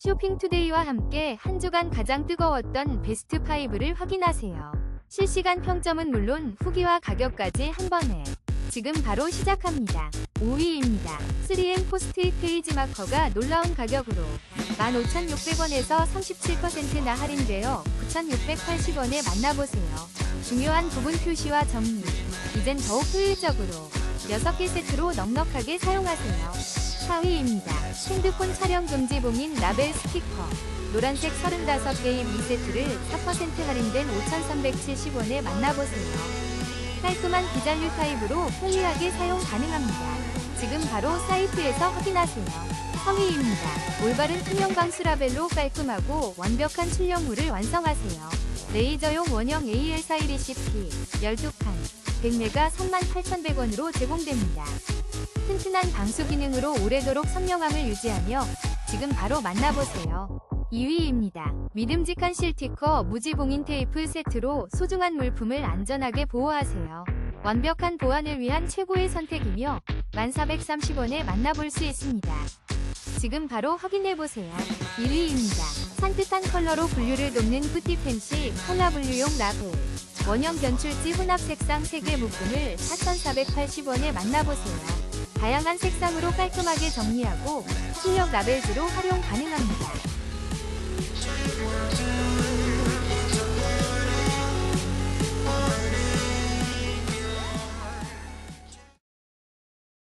쇼핑투데이와 함께 한 주간 가장 뜨거웠던 베스트 5를 확인하세요. 실시간 평점은 물론 후기와 가격까지 한 번에 지금 바로 시작합니다. 5위입니다. 3M 포스트잇 페이지 마커가 놀라운 가격으로 15,600원에서 37%나 할인되어 9,680원에 만나보세요. 중요한 부분 표시와 정리. 이젠 더욱 효율적으로 6개 세트로 넉넉하게 사용하세요. 4위입니다. 핸드폰 촬영 금지 봉인 라벨 스티커. 노란색 35개의 2세트를 4% 할인된 5,370원에 만나보세요. 깔끔한 비잔류 타입으로 편리하게 사용 가능합니다. 지금 바로 사이트에서 확인하세요. 3위입니다. 올바른 투명 방수 라벨로 깔끔하고 완벽한 출력물을 완성하세요. 레이저용 원형 AL4120P 12칸 100메가 38,100원으로 제공됩니다. 튼튼한 방수 기능으로 오래도록 선명함을 유지하며 지금 바로 만나보세요. 2위입니다. 믿음직한 실티커 무지봉인 테이프 세트로 소중한 물품을 안전하게 보호하세요. 완벽한 보안을 위한 최고의 선택이며 1430원에 만나볼 수 있습니다. 지금 바로 확인해보세요. 1위입니다. 산뜻한 컬러로 분류를 돕는 뿌띠펜시 컬러 분류용 라벨. 원형 변출지 혼합 색상 3개 묶음을 4,480원에 만나보세요. 다양한 색상으로 깔끔하게 정리하고 실력 라벨즈로 활용 가능합니다.